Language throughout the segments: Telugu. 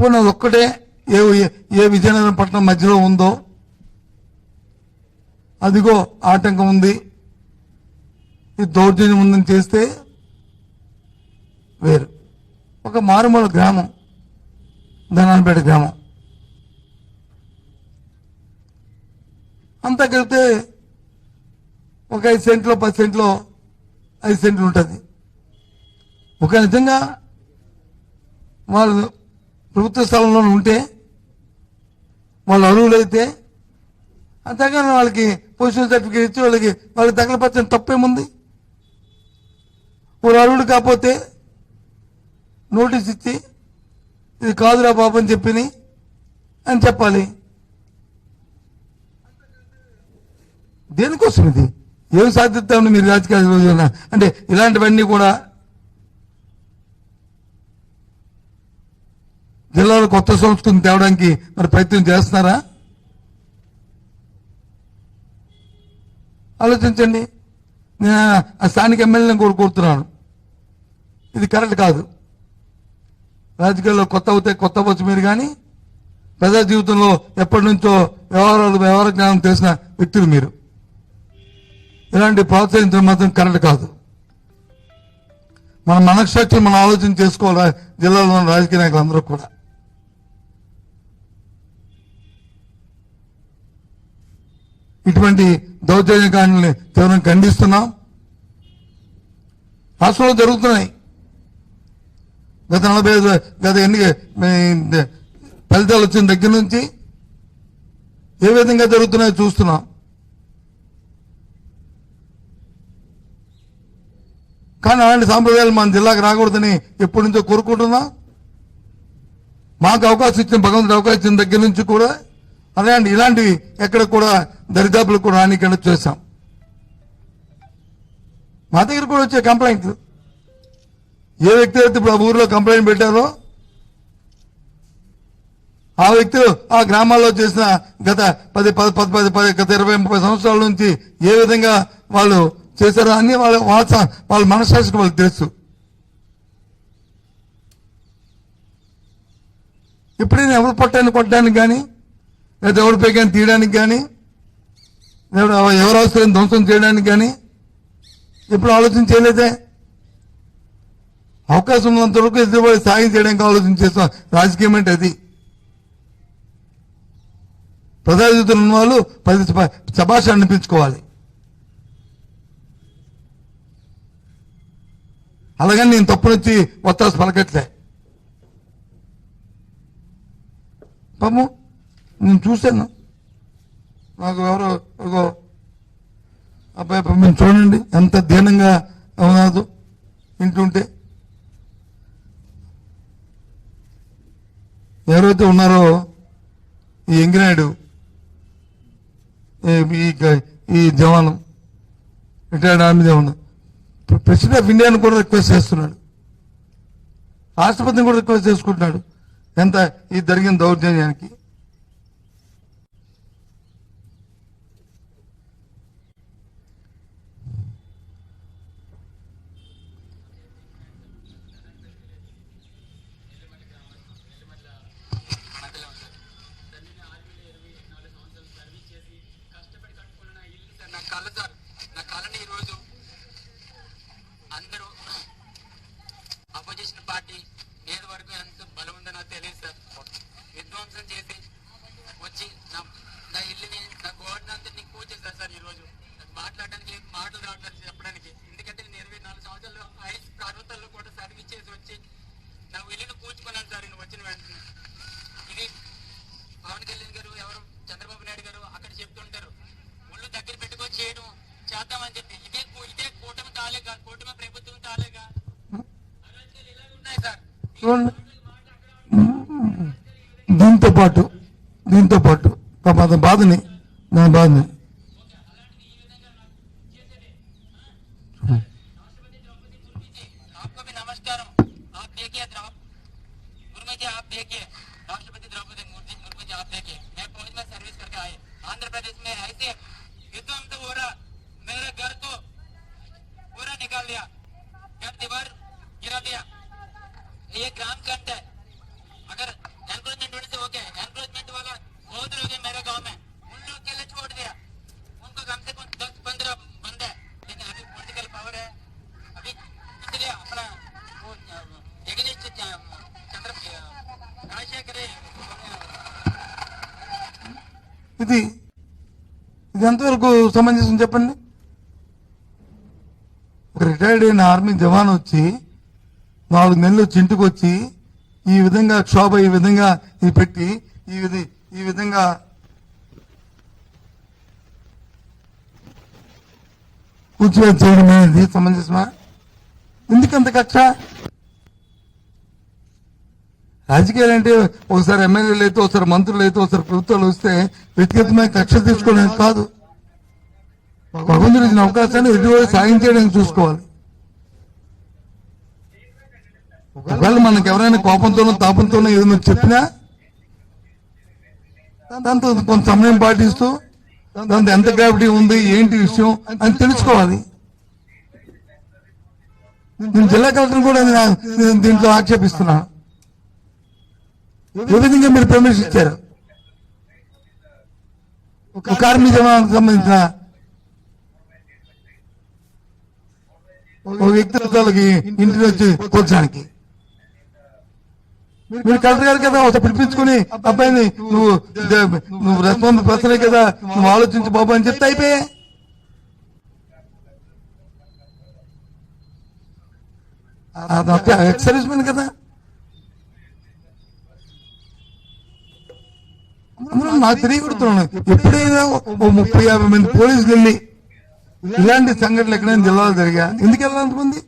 పోనీ ఒక్కటే ఏ ఏ విజయనగరం పట్టణం మధ్యలో ఉందో అదిగో ఆటంకం ఉంది ఈ దౌర్జన్యం ఉందని చేస్తే వేరు. ఒక మారుమూల గ్రామం ధనాలపేట గ్రామం. అంతా కలిపితే ఒక ఐదు సెంట్లో పది సెంట్లో ఐదు సెంట్లు ఉంటుంది. ఒక నిజంగా వాళ్ళు ప్రభుత్వ స్థలంలో ఉంటే వాళ్ళు అర్హులైతే అంతేగాని వాళ్ళకి పొజిషన్ సర్టిఫికేట్ ఇచ్చి వాళ్ళకి వాళ్ళకి తగలపరచని తప్పేముంది? వాళ్ళు అర్హుడు కాకపోతే నోటీస్ ఇచ్చి ఇది కాదురా బాబు అని చెప్పిని అని చెప్పాలి. దేనికోసం ఇది ఏం సాధిస్తామని మీరు రాజకీయ రోజున? అంటే ఇలాంటివన్నీ కూడా జిల్లాలో కొత్త సంస్కృతిని తేవడానికి మరి ప్రయత్నం చేస్తున్నారా? ఆలోచించండి. నేను ఆ స్థానిక ఎమ్మెల్యేని కూడా కోరుతున్నాను. ఇది కరెక్ట్ కాదు. రాజకీయాల్లో కొత్త అవుతే కొత్త అవ్వచ్చు మీరు కానీ ప్రజా జీవితంలో ఎప్పటి నుంచో వ్యవహారాలు వ్యవహార జ్ఞానం తెలిసిన వ్యక్తులు మీరు. ఇలాంటి ప్రోత్సహించడం మాత్రం కరెక్ట్ కాదు. మన మనస్సాక్షి మనం ఆలోచన చేసుకోవాలి జిల్లాలో ఉన్న రాజకీయ నాయకులు అందరూ కూడా. ఇటువంటి దౌర్జన్యకాండని తీవ్రంగా ఖండిస్తున్నాం. రాష్ట్రంలో జరుగుతున్నాయి. గత నలభై ఐదు గత ఎన్నిక ఫలితాలు వచ్చిన దగ్గర నుంచి ఏ విధంగా జరుగుతున్నాయో చూస్తున్నాం. కానీ అలాంటి సాంప్రదాయాలు మన జిల్లాకు రాకూడదని ఎప్పటి నుంచో కోరుకుంటున్నాం. మాకు అవకాశం ఇచ్చిన భగవంతుడు అవకాశం ఇచ్చిన దగ్గర నుంచి కూడా అదే అండి ఇలాంటివి ఎక్కడ కూడా దరిదాపులకు కూడా రానికుండా చేశాం. మా దగ్గర కూడా వచ్చే కంప్లైంట్లు ఏ వ్యక్తి అయితే ఇప్పుడు ఆ ఊర్లో కంప్లైంట్ పెట్టారో ఆ వ్యక్తులు ఆ గ్రామాల్లో చేసిన గత పది పది పది పది పది గత ఇరవై ముప్పై సంవత్సరాల నుంచి ఏ విధంగా వాళ్ళు చేశారో అన్ని వాళ్ళ వాళ్ళ వాళ్ళ మనస్సాక్షికి వాళ్ళకి తెలుసు. ఎప్పుడైనా ఎవరు పట్టాన్ని కొట్టడానికి కానీ లేదా ఎవరి కానీ తీయడానికి కానీ లేదా ఎవరు అవసరం ధ్వంసం చేయడానికి కానీ ఎప్పుడు ఆలోచన చేయలేదే? అవకాశం ఉన్నంత వరకు ఎదురుబడి సాయం చేయడానికి ఆలోచన చేస్తాం. రాజకీయం అంటే అది. ప్రజాయుద్ధం ఉన్న వాళ్ళు పది సభాష అనిపించుకోవాలి అలాగని నేను తప్పునొచ్చి వత్తాసు పలకట్లే. పాము నేను చూశాను నాకు ఎవరో ఒక అబ్బాయి మేము చూడండి ఎంత దీనంగా ఉన్నదో వింటుంటే ఎవరైతే ఉన్నారో ఈ ఎంగినాయుడు ఈ- జవానం జవాను retired army Zaavan president of ఇండియాను కూడా రిక్వెస్ట్ చేస్తున్నాడు రాష్ట్రపతిని కూడా రిక్వెస్ట్ చేసుకుంటున్నాడు ఎంత ఈ జరిగిన దౌర్జన్యానికి మధ్యలో ఉంటారు సార్ నేను ఆర్మీలో ఇరవై నాలుగు సంవత్సరాలు సర్వీస్ చేసి కష్టపడి కట్టుకున్న నా ఇల్లు సార్ నా కళ సార్ నా కళని ఈరోజు అందరూ అపోజిషన్ పార్టీ ఏది వరకు ఎంత బలం ఉందో నాకు తెలియదు సార్. విధ్వంసం చేసి వచ్చి నా నా ఇల్లుని నా గోడని అంతా కూర్చేస్తారు సార్ ఈరోజు. మాట్లాడడానికి మాటలు రావట్లేదు చెప్పడానికి. ఎందుకంటే నేను ఇరవై నాలుగు సంవత్సరాలు ఐస్ పర్వతాల్లో కూడా సర్వీస్ చేసి వచ్చి నా ఇల్లుని కూర్చుకున్నాను సార్ నేను వచ్చిన వెంటనే. ఇది పవన్ కళ్యాణ్ గారు ఎవరు చంద్రబాబు చూడండి దీంతో పాటు దీంతో పాటు పాప బాధని దాని బాధని पूरा निकाल दिया घर दीवार गिरा दिया ये ग्राम कंट है अगर एनक्रोचमेंट होने से ओके एनक्रोचमेंट वाला बहुत लोग हैं मेरे गांव में उन लोग के लिए छोड़ दिया उनको कम से कम दस पंद्रह बंदे हैं। लेकिन अभी पॉलिटिकल पावर है अभी इसलिए अपना वो एग्निस्ट चंद्र राजशेखर ఇది ఇది ఎంతవరకు సమంజసం చెప్పండి ఒక రిటైర్డ్ అయిన ఆర్మీ జవాన్ వచ్చి నాలుగు నెలలు వచ్చి ఇంటికి వచ్చి ఈ విధంగా క్షోభ ఈ విధంగా ఇది పెట్టి ఈ విధి ఈ విధంగా కూర్చోబెట్టి చేయడం అనేది సమంజసమా? ఎందుకంత కక్ష రాజకీయాలు అంటే ఒకసారి ఎమ్మెల్యేలు అయితే ఒకసారి మంత్రులు అయితే ఒకసారి ప్రభుత్వాలు వస్తే వ్యక్తిగతమైన కక్ష తీసుకోవడానికి కాదు. భగవంతుడు ఇచ్చిన అవకాశాన్ని ఎదురు సాగించడానికి చూసుకోవాలి. ఒకవేళ మనకు ఎవరైనా కోపంతోనో తాపంతోనో ఏదైనా చెప్పినా దాంతో కొంత సమయం పాటిస్తూ దాంతో ఎంత గ్రావిటీ ఉంది ఏంటి విషయం అని తెలుసుకోవాలి. నేను జిల్లా కలెక్టర్ కూడా నేను- దీంట్లో ఆక్షేపిస్తున్నాను. ఏ విధంగా మీరు పర్మిషన్ ఇచ్చారు? ఒక కార్మిక సంబంధించిన ఒక వ్యక్తిత్వాలకి ఇంటికి వచ్చి కూర్చడానికి. మీరు కలెక్టర్ గారు కదా ఒకసారి పిలిపించుకుని అబ్బాయిని నువ్వు నువ్వు రెస్పాన్స్ పర్సనే కదా నువ్వు ఆలోచించు బాబు అని చెప్తే అయిపోయా. ఎక్స్ సర్వీస్ మెన్ కదా. నాకు తెలియకూడుతున్నాను ఎప్పుడైనా ఓ ముప్పై యాభై మంది పోలీసులు వెళ్ళి ఇలాంటి సంఘటనలు ఎక్కడైనా జిల్లాలో జరిగా ఎందుకు వెళ్ళాలనుకుంది?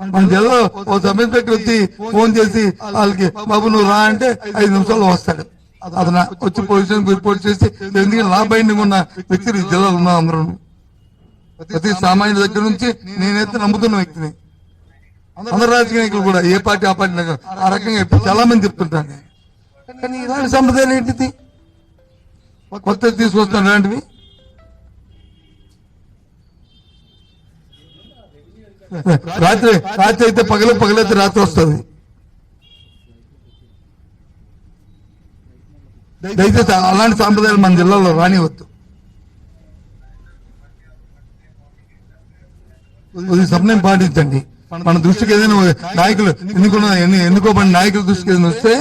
మన జిల్లాలో ఓ సబ్ ఇన్స్పెక్టర్ వచ్చి ఫోన్ చేసి వాళ్ళకి బాబు నువ్వు రా అంటే ఐదు నిమిషాల్లో వస్తాడు. అతను వచ్చి పొజిషన్ రిపోర్ట్ చేసి ఎందుకంటే నా బైండింగ్ ఉన్న వ్యక్తులు జిల్లాలో ఉన్నా అందరూ? ప్రతి సామాన్యుల దగ్గర నుంచి నేనైతే నమ్ముతున్న వ్యక్తిని. అందరు రాజకీయ నాయకులు కూడా ఏ పార్టీ ఆ పార్టీ నాకు ఆ రకంగా చాలా మంది చెప్తుంటాను కానీ ఇలాంటి సంప్రదాయాలు ఏంటిది? కొత్త తీసుకొస్తాను ఇలాంటివి? రాత్రి రాత్రి అయితే పగల పగలైతే రాత్రి వస్తుంది. దయచేసి అలాంటి సాంప్రదాయాలు మన జిల్లాలో రానివద్దు కొద్దిగా సమయం పాటించండి. మన దృష్టికి ఏదైనా నాయకులు ఎన్నుకున్న ఎన్నుకోబడిన నాయకుల దృష్టికి ఏదైనా వస్తే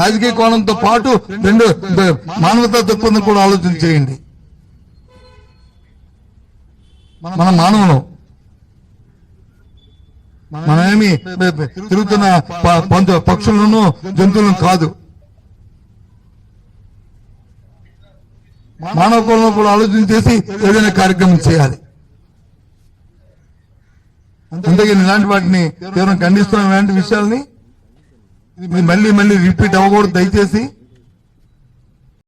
రాజకీయ కోణంతో పాటు రెండు మానవతా దృక్పథం కూడా ఆలోచన చేయండి. మన మానవులు. మనమేమి తిరుగుతున్న ప- పక్షులను జంతువులను కాదు. మానవ కులంలో కూడా ఆలోచన చేసి ఏదైనా కార్యక్రమం చేయాలి. అందుకే ఇలాంటి వాటిని తీవ్రం ఖండిస్తున్నాం ఇలాంటి విషయాల్ని? మళ్ళీ మళ్ళీ రిపీట్ అవ్వకూడదు. దయచేసి